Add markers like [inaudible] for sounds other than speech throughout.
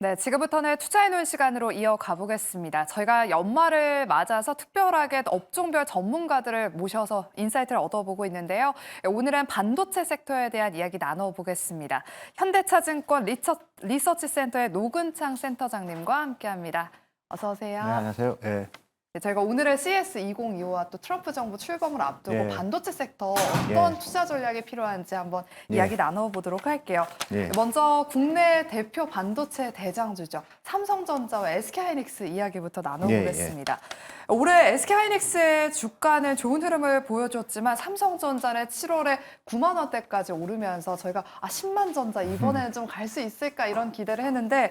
네, 지금부터는 투자해놓은 시간으로 이어가 보겠습니다. 저희가 연말을 맞아서 특별하게 업종별 전문가들을 모셔서 인사이트를 얻어보고 있는데요. 오늘은 반도체 섹터에 대한 이야기 나눠보겠습니다. 현대차증권 리처, 리서치 센터의 노근창 센터장님과 함께합니다. 어서 오세요. 네, 안녕하세요. 예. 네, 저희가 오늘은 CS 2025와 또 트럼프 정부 출범을 앞두고 예. 반도체 sek터 어떤 예. 투자 전략이 필요한지 한번 예. 이야기 나눠보도록 할게요. 예. 먼저 국내 대표 반도체 대장주죠. 삼성전자와 SK하이닉스 이야기부터 나눠보겠습니다. 올해 SK하이닉스의 주가는 좋은 흐름을 보여줬지만 삼성전자는 7월에 9만 원대까지 오르면서 저희가 아 10만 전자 이번에는 좀 갈 수 있을까 이런 기대를 했는데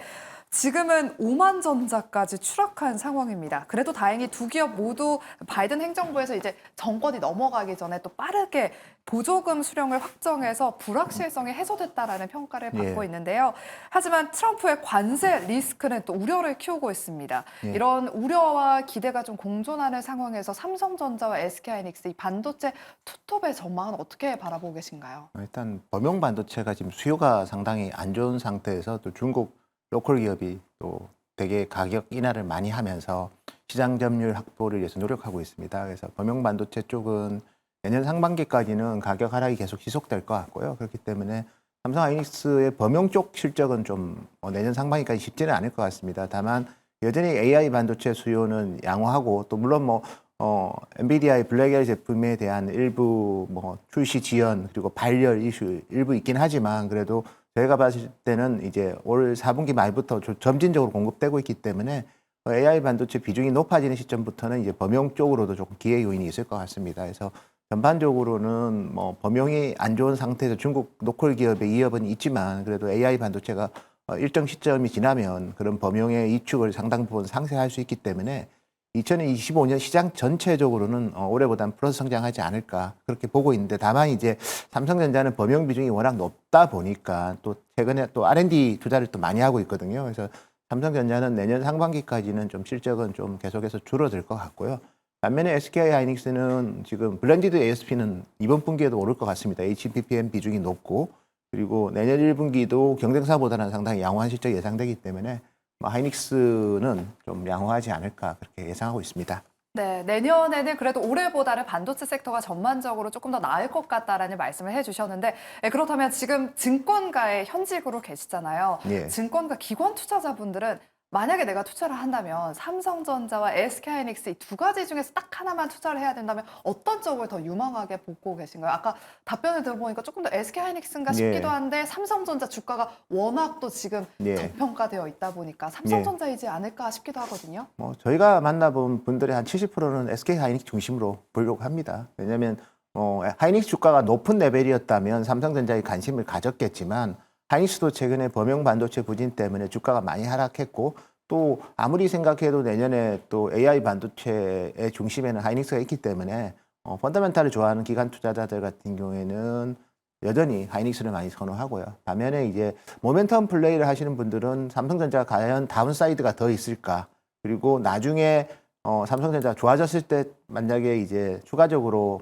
지금은 5만 전자까지 추락한 상황입니다. 그래도 다행히 두 기업 모두 바이든 행정부에서 이제 정권이 넘어가기 전에 또 빠르게 보조금 수령을 확정해서 불확실성이 해소됐다라는 평가를 받고 예. 있는데요. 하지만 트럼프의 관세 리스크는 또 우려를 키우고 있습니다. 예. 이런 우려와 기대가 좀 공존하는 상황에서 삼성전자와 SK하이닉스 이 반도체 투톱의 전망은 어떻게 바라보고 계신가요? 일단 범용 반도체가 지금 수요가 상당히 안 좋은 상태에서 또 중국 로컬 기업이 또 되게 가격 인하를 많이 하면서 시장 점유율 확보를 위해서 노력하고 있습니다. 그래서 범용 반도체 쪽은 내년 상반기까지는 가격 하락이 계속 지속될 것 같고요. 그렇기 때문에 삼성 하이닉스의 범용 쪽 실적은 좀 어, 내년 상반기까지 쉽지는 않을 것 같습니다. 다만 여전히 AI 반도체 수요는 양호하고 또 물론 뭐 어, 엔비디아의 블랙엘 제품에 대한 일부 뭐 출시 지연 그리고 발열 이슈 일부 있긴 하지만 그래도 저희가 봤을 때는 이제 올 4분기 말부터 좀 점진적으로 공급되고 있기 때문에 어, AI 반도체 비중이 높아지는 시점부터는 이제 범용 쪽으로도 조금 기회 요인이 있을 것 같습니다. 그래서 전반적으로는 뭐 범용이 안 좋은 상태에서 중국 노컬 기업의 이업은 있지만 그래도 AI 반도체가 어, 일정 시점이 지나면 그런 범용의 이축을 상당 부분 상쇄할 수 있기 때문에 2025년 시장 전체적으로는 어, 올해보다는 플러스 성장하지 않을까 그렇게 보고 있는데 다만 이제 삼성전자는 범용 비중이 워낙 높다 보니까 또 최근에 또 R&D 투자를 또 많이 하고 있거든요. 그래서 삼성전자는 내년 상반기까지는 좀 실적은 좀 계속해서 줄어들 것 같고요. 반면에 SK 하이닉스는 지금 블렌디드 ASP는 이번 분기에도 오를 것 같습니다. HPPM 비중이 높고 그리고 내년 1분기도 경쟁사보다는 상당히 양호한 실적이 예상되기 때문에 뭐 하이닉스는 좀 양호하지 않을까 그렇게 예상하고 있습니다. 네, 내년에는 그래도 올해보다는 반도체 섹터가 전반적으로 조금 더 나을 것 같다라는 말씀을 해주셨는데 네, 그렇다면 지금 증권가에 현직으로 계시잖아요. 예. 증권가 기관 투자자분들은 만약에 내가 투자를 한다면 삼성전자와 SK하이닉스 이 두 가지 중에서 딱 하나만 투자를 해야 된다면 어떤 쪽을 더 유망하게 보고 계신가요? 아까 답변을 들어보니까 조금 더 SK하이닉스인가 싶기도 예. 한데 삼성전자 주가가 워낙 또 지금 예. 저평가되어 있다 보니까 삼성전자이지 않을까 싶기도 하거든요. 뭐 저희가 만나본 분들의 한 70%는 SK 하이닉스 중심으로 보려고 합니다. 왜냐하면 어, 하이닉스 주가가 높은 레벨이었다면 삼성전자에 관심을 가졌겠지만 하이닉스도 최근에 범용 반도체 부진 때문에 주가가 많이 하락했고 또 아무리 생각해도 내년에 또 AI 반도체의 중심에는 하이닉스가 있기 때문에 어, 펀더멘탈을 좋아하는 기관 투자자들 같은 경우에는 여전히 하이닉스를 많이 선호하고요. 반면에 이제 모멘텀 플레이를 하시는 분들은 삼성전자가 과연 다운사이드가 더 있을까? 그리고 나중에 어, 삼성전자가 좋아졌을 때 만약에 이제 추가적으로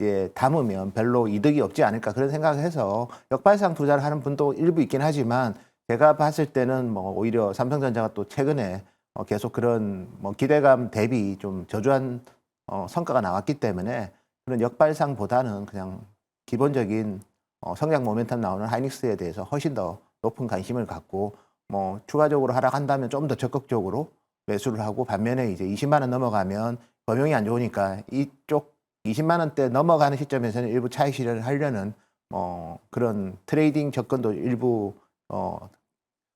예, 담으면 별로 이득이 없지 않을까 그런 생각을 해서 역발상 투자를 하는 분도 일부 있긴 하지만 제가 봤을 때는 뭐 오히려 삼성전자가 또 최근에 어, 계속 그런 뭐 기대감 대비 좀 저조한 어, 성과가 나왔기 때문에 그런 역발상보다는 그냥 기본적인 어, 성장 모멘텀 나오는 하이닉스에 대해서 훨씬 더 높은 관심을 갖고 뭐 추가적으로 하락한다면 좀 더 적극적으로 매수를 하고 반면에 이제 20만 원 넘어가면 범용이 안 좋으니까 이쪽 20만 원대 넘어가는 시점에서는 일부 차익 실현을 하려는 뭐 그런 트레이딩 접근도 일부 어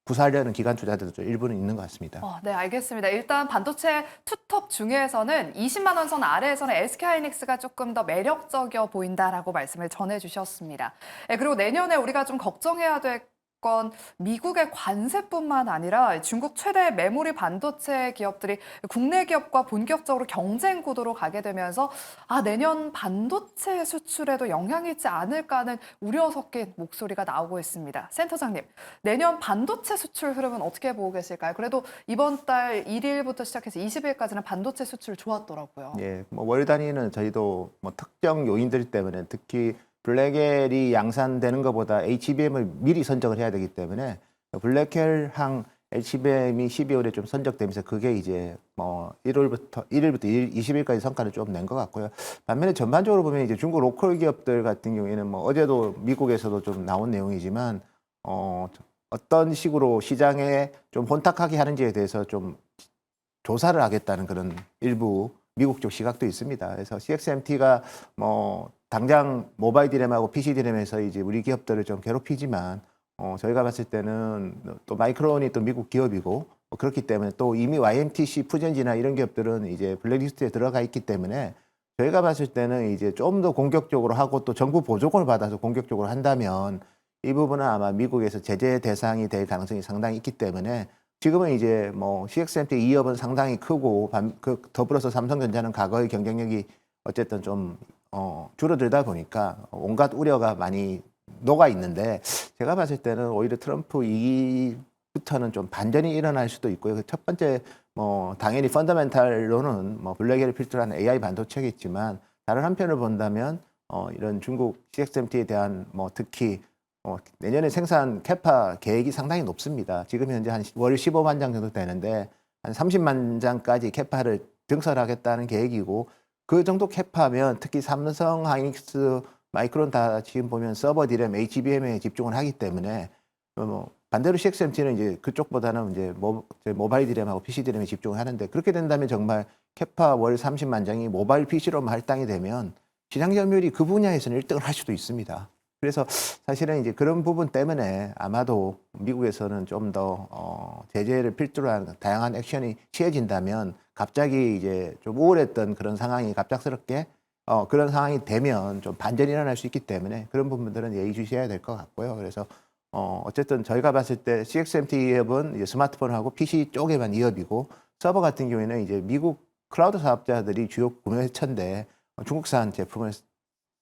구사하려는 기관 투자들도 일부는 있는 것 같습니다. 어, 네, 알겠습니다. 일단 반도체 투톱 중에서는 20만 원 선 아래에서는 SK하이닉스가 조금 더 매력적이어 보인다라고 말씀을 전해주셨습니다. 네, 그리고 내년에 우리가 좀 걱정해야 될 건 미국의 관세뿐만 아니라 중국 최대 메모리 반도체 기업들이 국내 기업과 본격적으로 경쟁 구도로 가게 되면서 아 내년 반도체 수출에도 영향이 있지 않을까 하는 우려 섞인 목소리가 나오고 있습니다. 센터장님, 내년 반도체 수출 흐름은 어떻게 보고 계실까요? 그래도 이번 달 1일부터 시작해서 20일까지는 반도체 수출 좋았더라고요. 예, 뭐 월 단위는 저희도 뭐 특정 요인들 때문에 특히 블랙엘이 양산되는 것보다 HBM을 미리 선정을 해야 되기 때문에 블랙엘항 LCBM이 12월에 좀 선적되면서 그게 이제 뭐 1월부터 1일부터 20일까지 성과를 좀 낸 것 같고요. 반면에 전반적으로 보면 이제 중국 로컬 기업들 같은 경우에는 뭐 어제도 미국에서도 좀 나온 내용이지만 어 어떤 식으로 시장에 좀 혼탁하게 하는지에 대해서 좀 조사를 하겠다는 그런 일부 미국 쪽 시각도 있습니다. 그래서 CXMT가 뭐 당장 모바일 디램하고 PC 디램에서 이제 우리 기업들을 좀 괴롭히지만 어 저희가 봤을 때는 또 마이크론이 또 미국 기업이고 뭐 그렇기 때문에 또 이미 YMTC 푸전지나 이런 기업들은 이제 블랙리스트에 들어가 있기 때문에 저희가 봤을 때는 이제 좀 더 공격적으로 하고 또 정부 보조금을 받아서 공격적으로 한다면 이 부분은 아마 미국에서 제재 대상이 될 가능성이 상당히 있기 때문에 지금은 이제 뭐 CXMT 2업은 상당히 크고 반- 그 더불어서 삼성전자는 과거의 경쟁력이 어쨌든 좀 어, 줄어들다 보니까 온갖 우려가 많이 녹아 있는데 제가 봤을 때는 오히려 트럼프 이기부터는 좀 반전이 일어날 수도 있고요. 그첫 번째 뭐 당연히 펀더멘탈로는 뭐 블랙을 필두로 한 AI 반도체겠지만 다른 한편을 본다면 어, 이런 중국 CXMT에 대한 뭐 특히 어, 내년에 생산 캐파 계획이 상당히 높습니다. 지금 현재 한 월 15만 장 정도 되는데 한 30만 장까지 캐파를 증설하겠다는 계획이고 그 정도 캐파면 특히 삼성, 하이닉스, 마이크론 다 지금 보면 서버 디램, HBM에 집중을 하기 때문에 어, 뭐 반대로 CXMT는 이제 그쪽보다는 이제 모바일 디램하고 PC 디램에 집중을 하는데 그렇게 된다면 정말 캐파 월 30만 장이 모바일 PC로만 할당이 되면 시장 점유율이 그 분야에서는 1등을 할 수도 있습니다. 그래서 사실은 이제 그런 부분 때문에 아마도 미국에서는 좀 더 어, 제재를 필두로 한 다양한 액션이 취해진다면 갑자기 이제 좀 우울했던 그런 상황이 갑작스럽게 어, 그런 상황이 되면 좀 반전이 일어날 수 있기 때문에 그런 부분들은 예의주시해야 될 것 같고요. 그래서 어, 어쨌든 저희가 봤을 때 CXMT 기업은 이제 스마트폰하고 PC 쪽에만 이업이고 서버 같은 경우에는 이제 미국 클라우드 사업자들이 주요 구매처인데 어, 중국산 제품을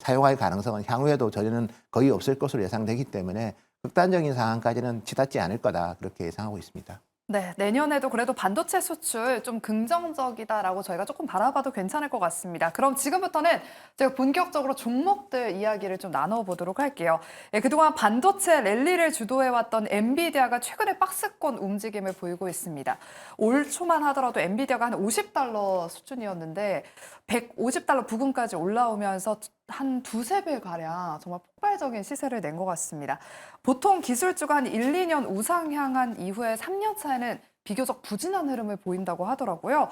사용할 가능성은 향후에도 전혀는 거의 없을 것으로 예상되기 때문에 극단적인 상황까지는 치닫지 않을 거다 그렇게 예상하고 있습니다. 네, 내년에도 그래도 반도체 수출 좀 긍정적이다라고 저희가 조금 바라봐도 괜찮을 것 같습니다. 그럼 지금부터는 제가 본격적으로 종목들 이야기를 좀 나눠보도록 할게요. 예, 그동안 반도체 랠리를 주도해왔던 엔비디아가 최근에 박스권 움직임을 보이고 있습니다. 올 초만 하더라도 엔비디아가 한 50달러 수준이었는데 150달러 부근까지 올라오면서 한 두세 배 가량 정말 폭발적인 시세를 낸 것 같습니다. 보통 기술주가 한 1, 2년 우상향한 이후에 3년 차에는 비교적 부진한 흐름을 보인다고 하더라고요.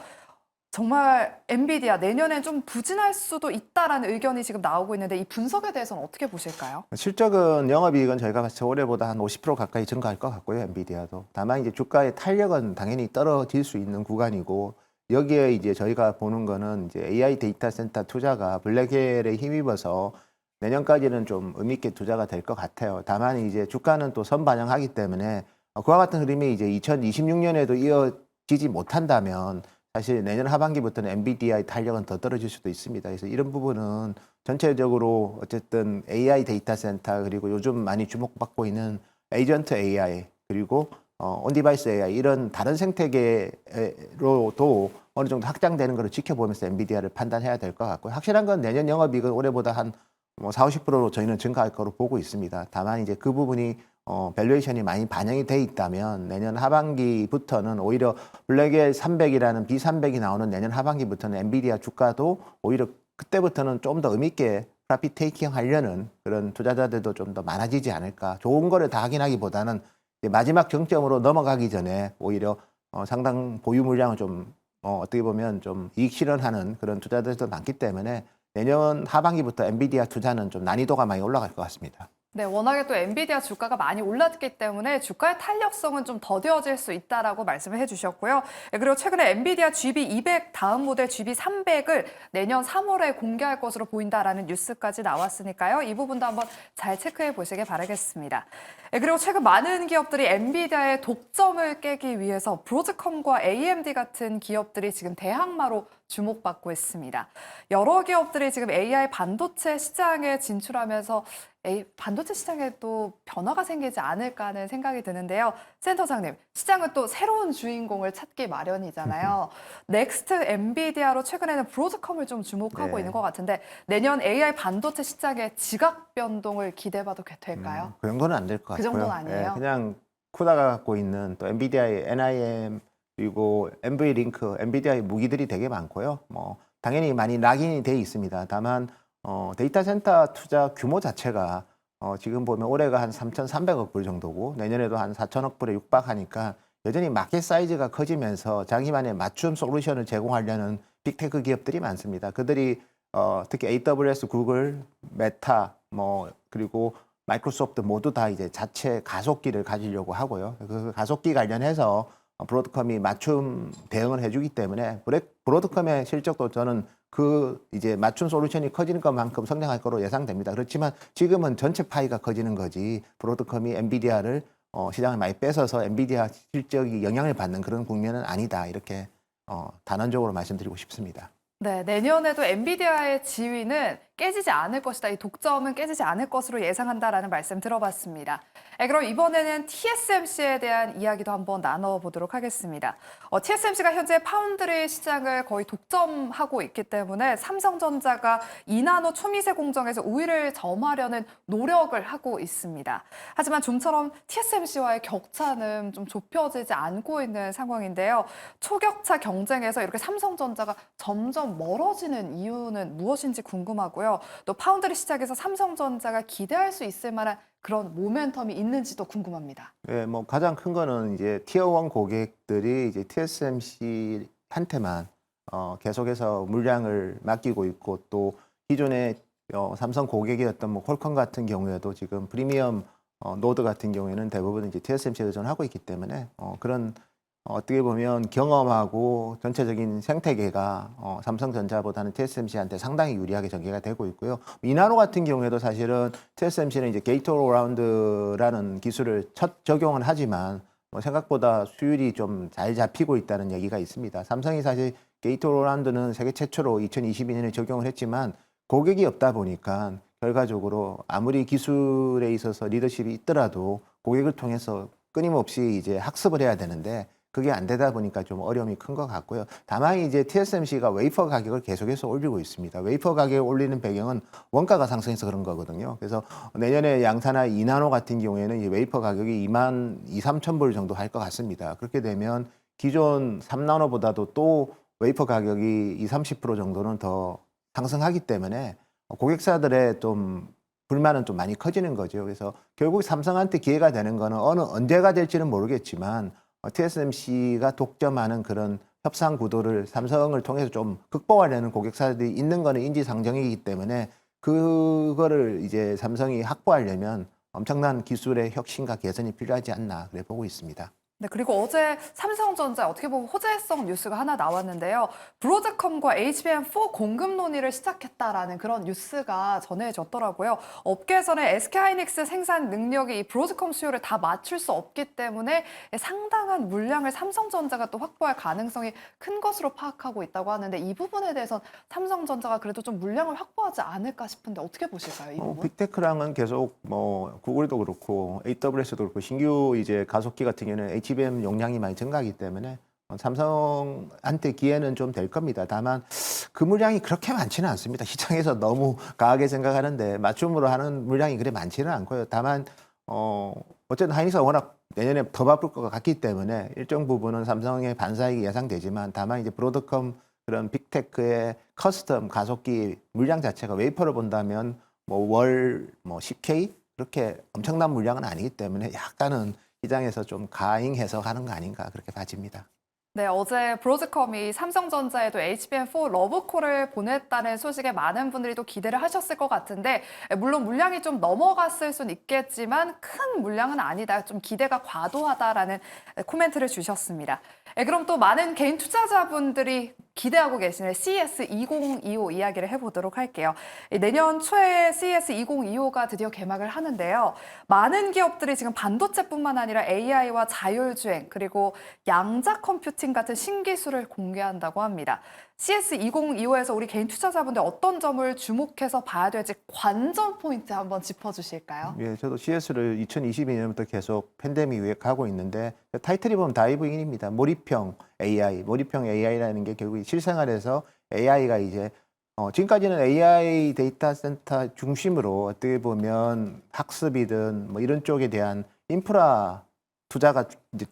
정말 엔비디아 내년엔 좀 부진할 수도 있다라는 의견이 지금 나오고 있는데 이 분석에 대해서는 어떻게 보실까요? 실적은 영업이익은 저희가 봤을 때 올해보다 한 50% 가까이 증가할 것 같고요, 엔비디아도. 다만 이제 주가의 탄력은 당연히 떨어질 수 있는 구간이고 여기에 이제 저희가 보는 거는 이제 AI 데이터 센터 투자가 블랙헬에 힘입어서 내년까지는 좀 의미 있게 투자가 될 것 같아요. 다만 이제 주가는 또 선반영하기 때문에 어, 그와 같은 흐름이 이제 2026년에도 이어지지 못한다면 사실 내년 하반기부터는 엔비디아의 탄력은 더 떨어질 수도 있습니다. 그래서 이런 부분은 전체적으로 어쨌든 AI 데이터 센터 그리고 요즘 많이 주목받고 있는 에이전트 AI 그리고 어, 온디바이스 AI 이런 다른 생태계로도 어느 정도 확장되는 것을 지켜보면서 엔비디아를 판단해야 될 것 같고요. 확실한 건 내년 영업이익은 올해보다 한 뭐 4, 50%로 저희는 증가할 거로 보고 있습니다. 다만 이제 그 부분이 어, 밸류에이션이 많이 반영이 돼 있다면 내년 하반기부터는 오히려 블랙의 300이라는 B300이 나오는 내년 하반기부터는 엔비디아 주가도 오히려 그때부터는 좀 더 의미 있게 프라핏 테이킹 하려는 그런 투자자들도 좀 더 많아지지 않을까. 좋은 거를 다 확인하기보다는 마지막 정점으로 넘어가기 전에 오히려 어, 상당 보유 물량을 좀 어, 어떻게 보면 좀 이익 실현하는 그런 투자들도 많기 때문에 내년 하반기부터 엔비디아 투자는 좀 난이도가 많이 올라갈 것 같습니다. 네, 워낙에 또 엔비디아 주가가 많이 올랐기 때문에 주가의 탄력성은 좀 더뎌질 수 있다라고 말씀을 해주셨고요. 예, 그리고 최근에 엔비디아 GB200 다음 모델 GB300을 내년 3월에 공개할 것으로 보인다라는 뉴스까지 나왔으니까요. 이 부분도 한번 잘 체크해 보시길 바라겠습니다. 예, 그리고 최근 많은 기업들이 엔비디아의 독점을 깨기 위해서 브로드컴과 AMD 같은 기업들이 지금 대항마로 주목받고 있습니다. 여러 기업들이 지금 AI 반도체 시장에 진출하면서 에이, 반도체 시장에 또 변화가 생기지 않을까 하는 생각이 드는데요. 센터장님, 시장은 또 새로운 주인공을 찾기 마련이잖아요. [laughs] 넥스트 엔비디아로 최근에는 브로드컴을 좀 주목하고 네. 있는 것 같은데 내년 AI 반도체 시장의 지각 변동을 기대해봐도 될까요? 음, 그 정도는 안 될 것 같고요. 그 정도는 아니에요? 예, 그냥 쿠다가 갖고 있는 또 엔비디아의 NIM 그리고 NV 링크, 엔비디아의 무기들이 되게 많고요. 뭐 당연히 많이 낙인이 돼 있습니다. 다만 어, 데이터 센터 투자 규모 자체가 어, 지금 보면 올해가 한 3,300억 불 정도고 내년에도 한 4천억 불에 육박하니까 여전히 마켓 사이즈가 커지면서 자기만의 맞춤 솔루션을 제공하려는 빅테크 기업들이 많습니다. 그들이 어, 특히 AWS, 구글, 메타, 뭐 그리고 마이크로소프트 모두 다 이제 자체 가속기를 가지려고 하고요. 그 가속기 관련해서 어, 브로드컴이 맞춤 대응을 해주기 때문에 브로드컴의 실적도 저는 그 이제 맞춤 솔루션이 커지는 것만큼 성장할 거로 예상됩니다. 그렇지만 지금은 전체 파이가 커지는 거지 브로드컴이 엔비디아를 어, 시장을 많이 뺏어서 엔비디아 실적이 영향을 받는 그런 국면은 아니다 이렇게 어, 단언적으로 말씀드리고 싶습니다. 네, 내년에도 엔비디아의 지위는 깨지지 않을 것이다. 이 독점은 깨지지 않을 것으로 예상한다라는 말씀 들어봤습니다. 네, 그럼 이번에는 TSMC에 대한 이야기도 한번 나눠보도록 하겠습니다. 어, TSMC가 현재 파운드리 시장을 거의 독점하고 있기 때문에 삼성전자가 2나노 초미세 공정에서 우위를 점하려는 노력을 하고 있습니다. 하지만 좀처럼 TSMC와의 격차는 좀 좁혀지지 않고 있는 상황인데요. 초격차 경쟁에서 이렇게 삼성전자가 점점 멀어지는 이유는 무엇인지 궁금하고요. 또 파운드리 시장에서 삼성전자가 기대할 수 있을 만한 그런 모멘텀이 있는지도 궁금합니다. 네, 뭐 가장 큰 거는 이제 티어원 고객들이 이제 TSMC한테만 어, 계속해서 물량을 맡기고 있고 또 기존의 어, 삼성 고객이었던 뭐 퀄컴 같은 경우에도 지금 프리미엄 어, 노드 같은 경우에는 대부분 이제 TSMC에 의존하고 있기 때문에 어, 그런 어, 어떻게 보면 경험하고 전체적인 생태계가 어, 삼성전자보다는 TSMC한테 상당히 유리하게 전개가 되고 있고요. 미나노 같은 경우에도 사실은 TSMC는 이제 게이트 오라운드라는 기술을 첫 적용은 하지만 뭐 생각보다 수율이 좀 잘 잡히고 있다는 얘기가 있습니다. 삼성이 사실 게이트 오라운드는 세계 최초로 2022년에 적용을 했지만 고객이 없다 보니까 결과적으로 아무리 기술에 있어서 리더십이 있더라도 고객을 통해서 끊임없이 이제 학습을 해야 되는데 그게 안 되다 보니까 좀 어려움이 큰 것 같고요. 다만 이제 TSMC가 웨이퍼 가격을 계속해서 올리고 있습니다. 웨이퍼 가격을 올리는 배경은 원가가 상승해서 그런 거거든요. 그래서 내년에 양산화 2나노 같은 경우에는 이 웨이퍼 가격이 2만 2, 3천 불 정도 할 것 같습니다. 그렇게 되면 기존 3나노보다도 또 웨이퍼 가격이 2, 30% 정도는 더 상승하기 때문에 고객사들의 좀 불만은 좀 많이 커지는 거죠. 그래서 결국 삼성한테 기회가 되는 거는 어느 언제가 될지는 모르겠지만 어, TSMC가 독점하는 그런 협상 구도를 삼성을 통해서 좀 극복하려는 고객사들이 있는 거는 인지상정이기 때문에 그거를 이제 삼성이 확보하려면 엄청난 기술의 혁신과 개선이 필요하지 않나 그래 보고 있습니다. 네, 그리고 어제 삼성전자 어떻게 보면 호재성 뉴스가 하나 나왔는데요. 브로드컴과 HBM4 공급 논의를 시작했다라는 그런 뉴스가 전해졌더라고요. 업계에서는 SK하이닉스 생산 능력이 이 브로드컴 수요를 다 맞출 수 없기 때문에 상당한 물량을 삼성전자가 또 확보할 가능성이 큰 것으로 파악하고 있다고 하는데 이 부분에 대해서 삼성전자가 그래도 좀 물량을 확보하지 않을까 싶은데 어떻게 보실까요? 이 어, 부분? 빅테크랑은 계속 뭐 구글도 그렇고 AWS도 그렇고 신규 이제 가속기 같은 경우는 HBM 용량이 많이 증가하기 때문에 어, 삼성한테 기회는 좀 될 겁니다. 다만 그 물량이 그렇게 많지는 않습니다. [laughs] 시장에서 너무 과하게 생각하는데 맞춤으로 하는 물량이 그래 많지는 않고요. 다만 어 어쨌든 하이닉스가 워낙 내년에 더 바쁠 것 같기 때문에 일정 부분은 삼성의 반사익이 예상되지만 다만 이제 브로드컴 그런 빅테크의 커스텀 가속기 물량 자체가 웨이퍼를 본다면 뭐 월뭐 10K 그렇게 엄청난 물량은 아니기 때문에 약간은 시장에서 좀 가잉 해석하는 거 아닌가 그렇게 봐집니다. 네, 어제 브로드컴이 삼성전자에도 HBM4 러브콜을 보냈다는 소식에 많은 분들이 또 기대를 하셨을 것 같은데 물론 물량이 좀 넘어갔을 수는 있겠지만 큰 물량은 아니다. 좀 기대가 과도하다라는 코멘트를 주셨습니다. 예, 그럼 또 많은 개인 투자자분들이 기대하고 계시는 CES 2025 이야기를 해보도록 할게요. 이 내년 초에 CES 2025가 드디어 개막을 하는데요. 많은 기업들이 지금 반도체뿐만 아니라 AI와 자율주행 그리고 양자 컴퓨팅 같은 신기술을 공개한다고 합니다. CS 2025에서 우리 개인 투자자분들 어떤 점을 주목해서 봐야 될지 관전 포인트 한번 짚어주실까요? 예, 저도 CS를 2022년부터 계속 팬데믹 이후에 가고 있는데 타이틀이 보면 다이브인입니다. 몰입형 AI, 몰입형 AI라는 게 결국 실생활에서 AI가 이제 어, 지금까지는 AI 데이터 센터 중심으로 어떻게 보면 학습이든 뭐 이런 쪽에 대한 인프라 투자가 주- 이제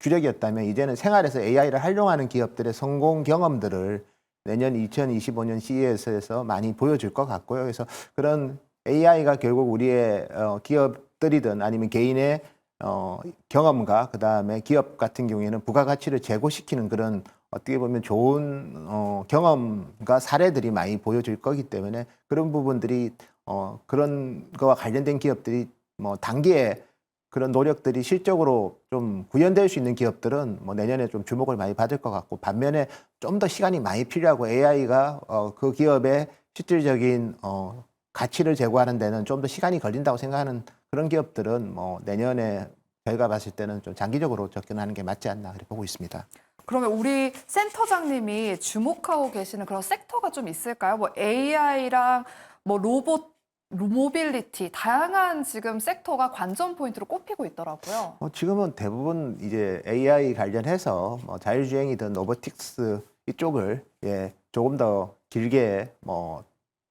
주력이었다면 이제는 생활에서 AI를 활용하는 기업들의 성공 경험들을 내년 2025년 CES에서 많이 보여줄 것 같고요. 그래서 그런 AI가 결국 우리의 어, 기업들이든 아니면 개인의 어, 경험과 그 다음에 기업 같은 경우에는 부가가치를 제고시키는 그런 어떻게 보면 좋은 어, 경험과 사례들이 많이 보여질 거기 때문에 그런 부분들이 어, 그런 거와 관련된 기업들이 뭐 단기에 그런 노력들이 실적으로 좀 구현될 수 있는 기업들은 뭐 내년에 좀 주목을 많이 받을 것 같고 반면에 좀 더 시간이 많이 필요하고 AI가 어, 그 기업의 실질적인 어, 가치를 제고하는 데는 좀 더 시간이 걸린다고 생각하는 그런 기업들은 뭐 내년에 저희가 봤을 때는 좀 장기적으로 접근하는 게 맞지 않나 그렇게 보고 있습니다. 그러면 우리 센터장님이 주목하고 계시는 그런 섹터가 좀 있을까요? 뭐 AI랑 뭐 로봇, 모빌리티 다양한 지금 섹터가 관전 포인트로 꼽히고 있더라고요. 뭐 지금은 대부분 이제 AI 관련해서 뭐 자율주행이든 로보틱스 이쪽을 예 조금 더 길게 뭐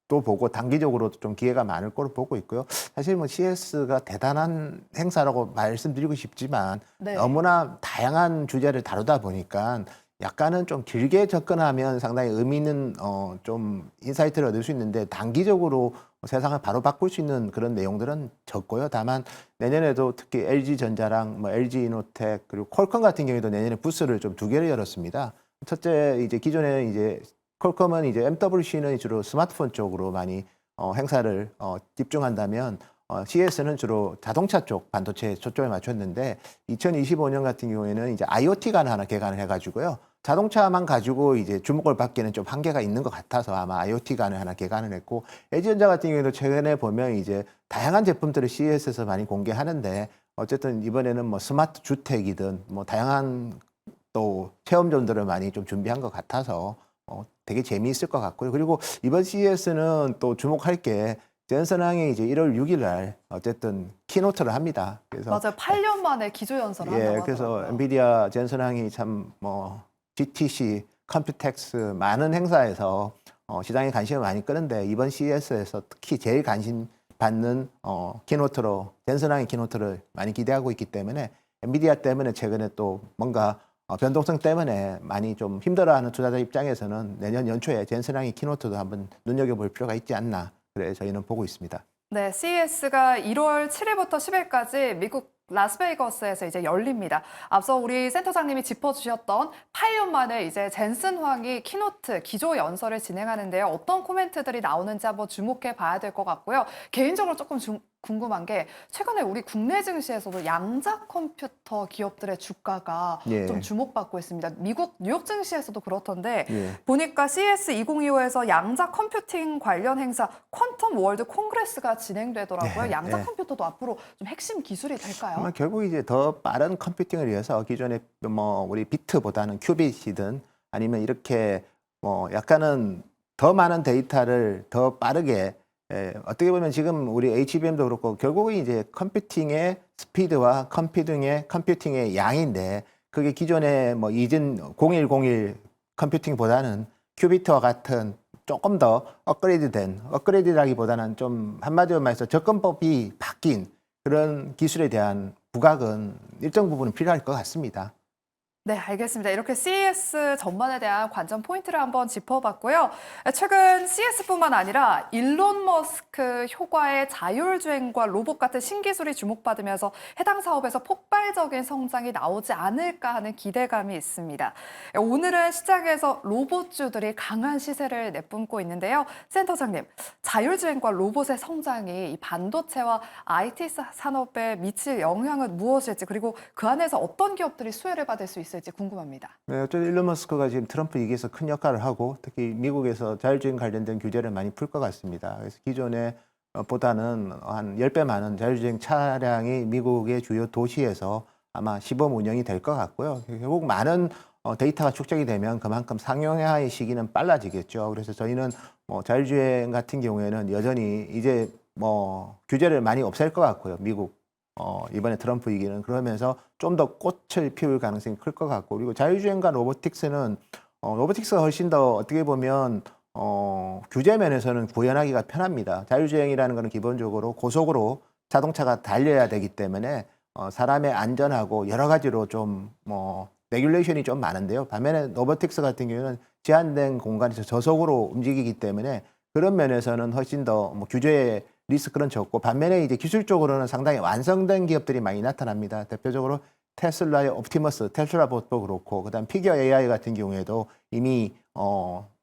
또 보고 단기적으로도 좀 기회가 많을 거로 보고 있고요. 사실 뭐 CS가 대단한 행사라고 말씀드리고 싶지만 네. 너무나 다양한 주제를 다루다 보니까 약간은 좀 길게 접근하면 상당히 의미 있는 어, 좀 인사이트를 얻을 수 있는데 단기적으로 세상을 바로 바꿀 수 있는 그런 내용들은 적고요. 다만 내년에도 특히 LG 전자랑 뭐 LG 이노텍 그리고 퀄컴 같은 경우에도 내년에 부스를 좀 두 개를 열었습니다. 첫째 이제 기존에 이제 퀄컴은 이제 MWC는 주로 스마트폰 쪽으로 많이 어, 행사를 어, 집중한다면 어, CS는 주로 자동차 쪽 반도체 초점에 맞췄는데 2025년 같은 경우에는 이제 IoT가 하나 개관을 해가지고요. 자동차만 가지고 이제 주목을 받기는 좀 한계가 있는 것 같아서 아마 IoT관을 하나 개관을 했고 LG전자 같은 경우에도 최근에 보면 이제 다양한 제품들을 CES에서 많이 공개하는데 어쨌든 이번에는 뭐 스마트 주택이든 뭐 다양한 또 체험존들을 많이 좀 준비한 것 같아서 어, 되게 재미있을 것 같고요. 그리고 이번 CES는 또 주목할 게 젠슨항이 이제 1월 6일 날 어쨌든 키노트를 합니다. 그래서 맞아요. 8년 만에 기조 연설을 예, 한다고 그래서. 엔비디아 젠슨항이 참뭐 GTC, 컴퓨텍스 많은 행사에서 어, 시장에 관심을 많이 끄는데 이번 CES에서 특히 제일 관심 받는 어, 키노트로 젠슨항의 키노트를 많이 기대하고 있기 때문에 엔비디아 때문에 최근에 또 뭔가 어, 변동성 때문에 많이 좀 힘들어하는 투자자 입장에서는 내년 연초에 젠슨항의 키노트도 한번 눈여겨볼 필요가 있지 않나 그래 저희는 보고 있습니다. 네, CES가 1월 7일부터 10일까지 미국 라스베이거스에서 이제 열립니다. 앞서 우리 센터장님이 짚어주셨던 8년 만에 이제 젠슨 황이 키노트 기조 연설을 진행하는데요. 어떤 코멘트들이 나오는지 한번 주목해 봐야 될 것 같고요. 개인적으로 조금 중- 궁금한 게 최근에 우리 국내 증시에서도 양자 컴퓨터 기업들의 주가가 예. 좀 주목받고 있습니다. 미국 뉴욕 증시에서도 그렇던데 예. 보니까 CS 2025에서 양자 컴퓨팅 관련 행사 퀀텀 월드 콩그레스가 진행되더라고요. 네, 양자 네. 컴퓨터도 앞으로 좀 핵심 기술이 될까요? 아마 결국 이제 더 빠른 컴퓨팅을 위해서 기존에 뭐 우리 비트보다는 큐빗이든 아니면 이렇게 뭐 약간은 더 많은 데이터를 더 빠르게 에, 어떻게 보면 지금 우리 HBM도 그렇고 결국은 이제 컴퓨팅의 스피드와 컴퓨팅의 컴퓨팅의 양인데 그게 기존에 뭐 이전 0101 컴퓨팅보다는 큐비트와 같은 조금 더 업그레이드된 업그레이드라기보다는 좀 한마디로 말해서 접근법이 바뀐 그런 기술에 대한 부각은 일정 부분은 필요할 것 같습니다. 네, 알겠습니다. 이렇게 CES 전반에 대한 관전 포인트를 한번 짚어봤고요. 최근 CES뿐만 아니라 일론 머스크 효과의 자율주행과 로봇 같은 신기술이 주목받으면서 해당 사업에서 폭발적인 성장이 나오지 않을까 하는 기대감이 있습니다. 오늘은 시장에서 로봇주들이 강한 시세를 내뿜고 있는데요. 센터장님, 자율주행과 로봇의 성장이 이 반도체와 IT 사- 산업에 미칠 영향은 무엇일지 그리고 그 안에서 어떤 기업들이 수혜를 받을 수 있을지 궁금합니다. 네, 어쨌든 일론 머스크가 지금 트럼프 얘기에서 큰 역할을 하고 특히 미국에서 자율주행 관련된 규제를 많이 풀 것 같습니다. 그래서 기존에 어, 보다는 한 10배 많은 자율주행 차량이 미국의 주요 도시에서 아마 시범 운영이 될 것 같고요. 결국 많은 어, 데이터가 축적이 되면 그만큼 상용화의 시기는 빨라지겠죠. 그래서 저희는 뭐 자율주행 같은 경우에는 여전히 이제 뭐 규제를 많이 없앨 것 같고요. 미국 어, 이번에 트럼프 얘기는 그러면서 좀 더 꽃을 피울 가능성이 클 것 같고 그리고 자율주행과 로보틱스는 어, 로보틱스가 훨씬 더 어떻게 보면 어, 규제 면에서는 구현하기가 편합니다. 자율주행이라는 것은 기본적으로 고속으로 자동차가 달려야 되기 때문에 어, 사람의 안전하고 여러 가지로 좀뭐 레귤레이션이 좀 많은데요. 반면에 노버틱스 같은 경우는 제한된 공간에서 저속으로 움직이기 때문에 그런 면에서는 훨씬 더 뭐 규제의 리스크는 적고 반면에 이제 기술적으로는 상당히 완성된 기업들이 많이 나타납니다. 대표적으로 테슬라의 옵티머스, 테슬라 봇도 그렇고 그다음 피겨 AI 같은 경우에도 이미 어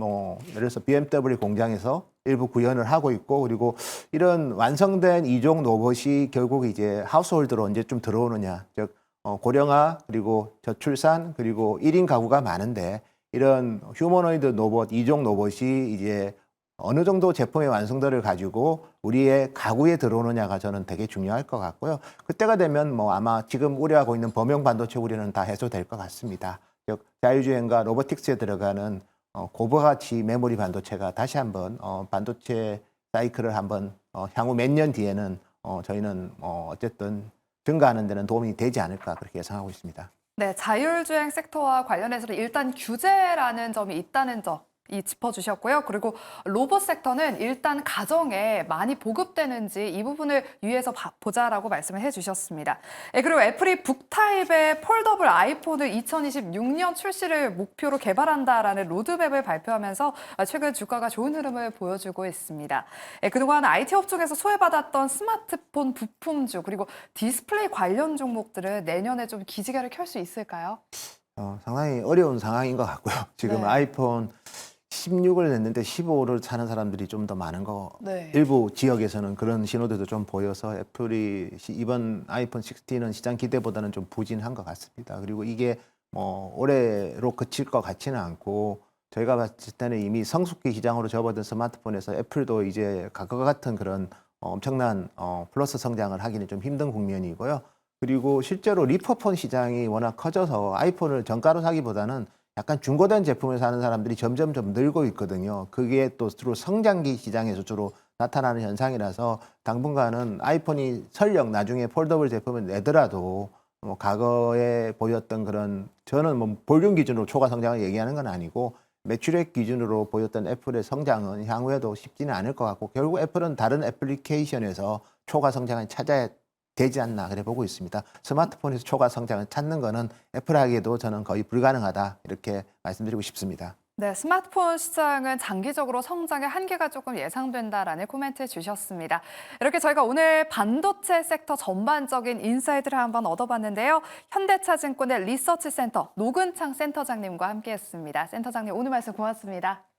뭐 예를 들어서 BMW 공장에서 일부 구현을 하고 있고 그리고 이런 완성된 이종 로봇이 결국 이제 하우스홀드로 언제 좀 들어오느냐 즉 어, 고령화 그리고 저출산 그리고 1인 가구가 많은데 이런 휴머노이드 로봇 이종 로봇이 이제 어느 정도 제품의 완성도를 가지고 우리의 가구에 들어오느냐가 저는 되게 중요할 것 같고요. 그때가 되면 뭐 아마 지금 우려하고 있는 범용 반도체 우려는 다 해소될 것 같습니다. 즉 자율주행과 로보틱스에 들어가는 어, 고부가치 메모리 반도체가 다시 한번 어, 반도체 사이클을 한번 어, 향후 몇 년 뒤에는 어, 저희는 어, 어쨌든 증가하는 데는 도움이 되지 않을까 그렇게 예상하고 있습니다. 네, 자율주행 섹터와 관련해서는 일단 규제라는 점이 있다는 점. 이 짚어주셨고요. 그리고 로봇 섹터는 일단 가정에 많이 보급되는지 이 부분을 유의해서 봐- 보자라고 말씀을 해주셨습니다. 예, 그리고 애플이 북타입의 폴더블 아이폰을 2026년 출시를 목표로 개발한다라는 로드맵을 발표하면서 최근 주가가 좋은 흐름을 보여주고 있습니다. 예, 그동안 IT 업종에서 소외받았던 스마트폰 부품주 그리고 디스플레이 관련 종목들은 내년에 좀 기지개를 켤 수 있을까요? 어, 상당히 어려운 상황인 것 같고요. 지금 네. 아이폰 16을 냈는데 15를 사는 사람들이 좀 더 많은 거 네. 일부 지역에서는 그런 신호들도 좀 보여서 애플이 시- 이번 아이폰 16는 시장 기대보다는 좀 부진한 것 같습니다. 그리고 이게 뭐 올해로 그칠 것 같지는 않고 저희가 봤을 때는 이미 성숙기 시장으로 접어든 스마트폰에서 애플도 이제 과거 같은 그런 어, 엄청난 어, 플러스 성장을 하기는 좀 힘든 국면이고요. 그리고 실제로 리퍼폰 시장이 워낙 커져서 아이폰을 정가로 사기보다는 약간 중고된 제품을 사는 사람들이 점점 좀 늘고 있거든요. 그게 또 주로 성장기 시장에서 주로 나타나는 현상이라서 당분간은 아이폰이 설령 나중에 폴더블 제품을 내더라도 뭐 과거에 보였던 그런 저는 뭐 볼륨 기준으로 초과 성장을 얘기하는 건 아니고 매출액 기준으로 보였던 애플의 성장은 향후에도 쉽지는 않을 것 같고 결국 애플은 다른 애플리케이션에서 초과 성장을 찾아야 되지 않나 그래 보고 있습니다. 스마트폰에서 초과 성장을 찾는 거는 애플하기에도 저는 거의 불가능하다 이렇게 말씀드리고 싶습니다. 네, 스마트폰 시장은 장기적으로 성장의 한계가 조금 예상된다라는 코멘트 주셨습니다. 이렇게 저희가 오늘 반도체 섹터 전반적인 인사이트를 한번 얻어봤는데요. 현대차증권의 리서치 센터 노근창 센터장님과 함께했습니다. 센터장님 오늘 말씀 고맙습니다.